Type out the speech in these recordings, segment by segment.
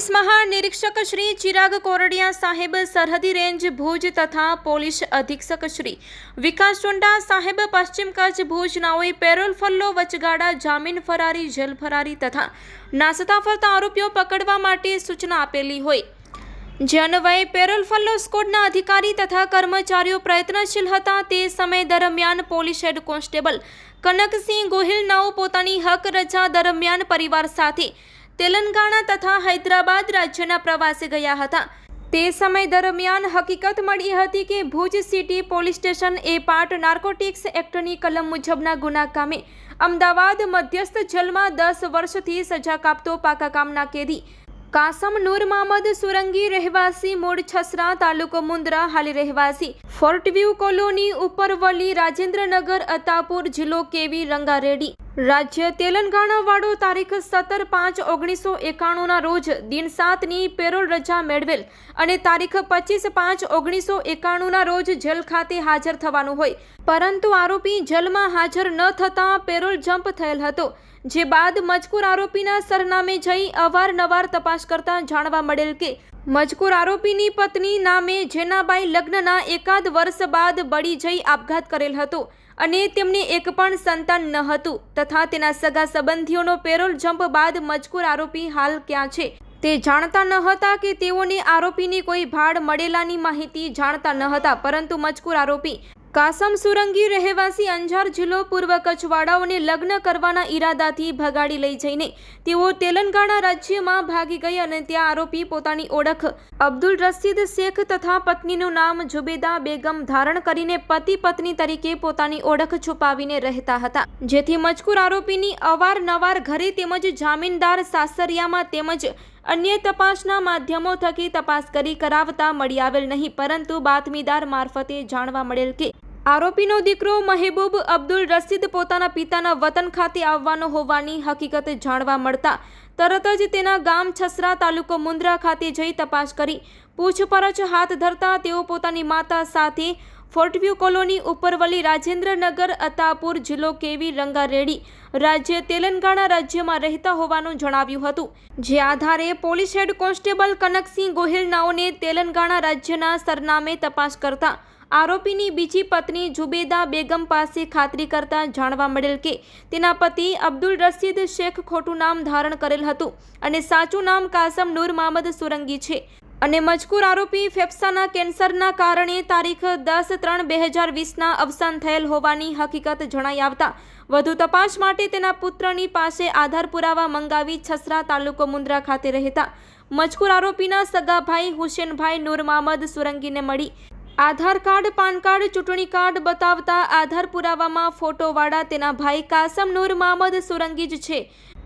Police મહાનિરીક્ષક શ્રી ચિરાગ કોરડિયા સાહેબ સરહદી રેન્જ ભુજ તથા પોલીસ અધિક્ષક શ્રી વિકાસ ચુંડા સાહેબ પશ્ચિમ કચ્છ ભુજનાઓએ પેરોલ ફલ્લો વચગાડા જામીન ફરારી, જેલ ફરારી તથા નાસતા ફરતા આરોપીઓ પકડવા માટે સૂચના આપેલી હોય. જે અન્વયે પેરોલ ફલ્લો સ્કોડના અધિકારી તથા કર્મચારીઓ પ્રયત્નશીલ હતા તે સમય દરમિયાન પોલીસ હેડ કોન્સ્ટેબલ કનકસિંહ ગોહિલનાઓ પોતાની હક રજા દરમિયાન પરિવાર સાથે તેલંગાણા તથા હૈદરાબાદ રાજ્યના પ્રવાસે ગયા હતા. તે સમય દરમિયાન હકીકત મળી હતી કે ભુજ સિટી પોલીસ સ્ટેશન એ પાર્ટ નાર્કોટિક્સ એક્ટની કલમ મુજબના ગુના કામે અમદાવાદ મધ્યસ્થ જેલમાં દસ વર્ષથી સજા કાપતો પાકા કામના કેદી. કાસમ નૂર મહમદ સુરંગી રહેવાસી મૂળ છસરા તાલુકો મુન્દ્રા હાલી રહેવાસી. ફોર્ટવ્યુ કોલોની ઉપરવલી રાજેન્દ્રનગર, અતાપુર જિલ્લો કેવી રંગારેડી. રાજ્ય તેલંગાણા વાળો તારીખ સત્તર પાંચ ઓગણીસો એકાણુંના રોજ દિન સાતની પેરોલ રજા મેળવેલ અને તારીખ પચીસ પાંચ ઓગણીસો એકાણુંના રોજ જેલ ખાતે હાજર થવાનું હોય. પરંતુ આરોપી જેલમાં હાજર ન થતાં પેરોલ જમ્પ થયેલ હતો, જે બાદ મજકૂર આરોપીના સરનામે જઈ અવારનવાર તપાસ કરતા જાણવા મળેલ કે મજકૂર આરોપીની પત્ની નામે જેનાબાઈ લગ્નના એકાદ વર્ષ બાદ બળી જઈ આપઘાત કરેલ હતો. અને તેમને એક પણ સંતાન ન હતું તથા તેના સગા સંબંધીઓનો પેરોલ જમ્પ બાદ મજકૂર આરોપી હાલ ક્યાં છે? તે જાણતા ન હતા કે તેઓને આરોપીની કોઈ ભાડ મળેલાની માહિતી જાણતા ન હતા, પરંતુ મજકૂર આરોપી કાસમ સુરંગી રહેવાસી અંજાર જિલ્લો પૂર્વ કચ્છવાળાઓને લગ્ન કરવાના ઈરાદાથી ભગાડી લઈ જઈને તેઓ તેલંગાણા રાજ્યમાં ભાગી ગઈ અને ત્યાં આરોપી પોતાની ઓળખ અબ્દુલ રશીદ શેખ તથા પત્નીનું નામ જુબેદા બેગમ ધારણ કરીને પતિ પત્ની તરીકે પોતાની ઓળખ છુપાવીને રહેતા હતા. જેથી મજકૂર આરોપીની અવારનવાર ઘરે તેમજ જામીનદાર સાસરિયામાં તેમજ અન્ય તપાસના માધ્યમો થકી તપાસ કરી કરાવતા મળી આવેલ નહીં, પરંતુ બાતમીદાર મારફતે જાણવા મળેલ કે આરોપીનો દીકરો મહેબૂબ અબ્દુલ રશીદ પોતાના પિતાના વતન ખાતે આવવાનો હોવાની હકીકત જાણવા મળતા તરત જ તેના ગામ છસરા તાલુકો મુન્દ્રા ખાતે જઈ તપાસ કરી પૂછપરછ હાથ ધરતા તેઓ પોતાની માતા સાથે ફોર્ટવ્યૂ કોલોની ઉપરવલી રાજેન્દ્રનગર, અતાપુર જિલ્લો કેવી રંગારેડી રાજ્ય તેલંગાણા રાજ્યમાં રહેતા હોવાનું જણાવ્યું હતું. જે આધારે police head constable Kanaksinh Gohil નાઓને Telangana રાજ્યના સરનામે તપાસ કરતા આરોપીની બીજી પત્ની જુબેદા બેગમ પાસે ખાતરી કરતા જાણવા મળેલ કે તેના પતિ અબ્દુલ રશીદ શેખ ખોટું નામ ધારણ કરેલ હતું અને સાચું નામ કાસમ નૂર મહમદ સુરંગી છે. અને મજકૂર આરોપી ફેફસાના કેન્સરના કારણે તારીખ દસ ત્રણ બે હજાર વીસના અવસાન થયેલ હોવાની હકીકત જણાઈ આવતા વધુ તપાસ માટે તેના પુત્રની પાસે આધાર પુરાવા મંગાવી છસરા તાલુકો મુન્દ્રા ખાતે રહેતા મજકૂર આરોપીના સગા ભાઈ હુસેનભાઈ નૂર મહમદ સુરંગીને મળી. આધાર કાર્ડ, પાન કાર્ડ, ચૂંટણી કાર્ડ બતાવતા આધાર પુરાવામાં ફોટોવાળા તેના ભાઈ કાસમ નૂર મહમદ સુરંગી જ છે.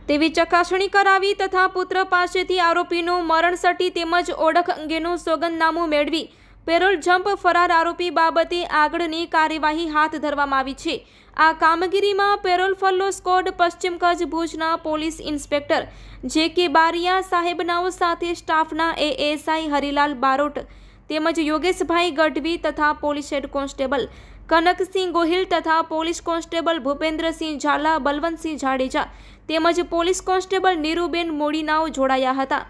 તેવી ચકાસણી કરાવી તથા પુત્ર પાસેથી આરોપીનું મરણ સટી તેમજ ઓળખ અંગેનું સોગંદનામું મેળવી પેરોલ જમ્પ ફરાર આરોપી બાબતે આગળની કાર્યવાહી હાથ ધરવામાં આવી છે. આ કામગીરીમાં પેરોલ ફલ્લો સ્કોડ પશ્ચિમ કચ્છ ભુજના પોલીસ ઇન્સ્પેક્ટર જે કે બારિયા સાહેબનાઓ સાથે સ્ટાફના એએસઆઈ હરિલાલ બારોટ તેમજ યોગેશભાઈ ગઢવી તથા police head constable Kanaksinh Gohil તથા પોલીસ કોન્સ્ટેબલ ભૂપેન્દ્રસિંહ ઝાલા, બલવંતસિંહ જાડેજા તેમજ પોલીસ કોન્સ્ટેબલ નીરુબેન મોડીનાઓ જોડાયા હતા.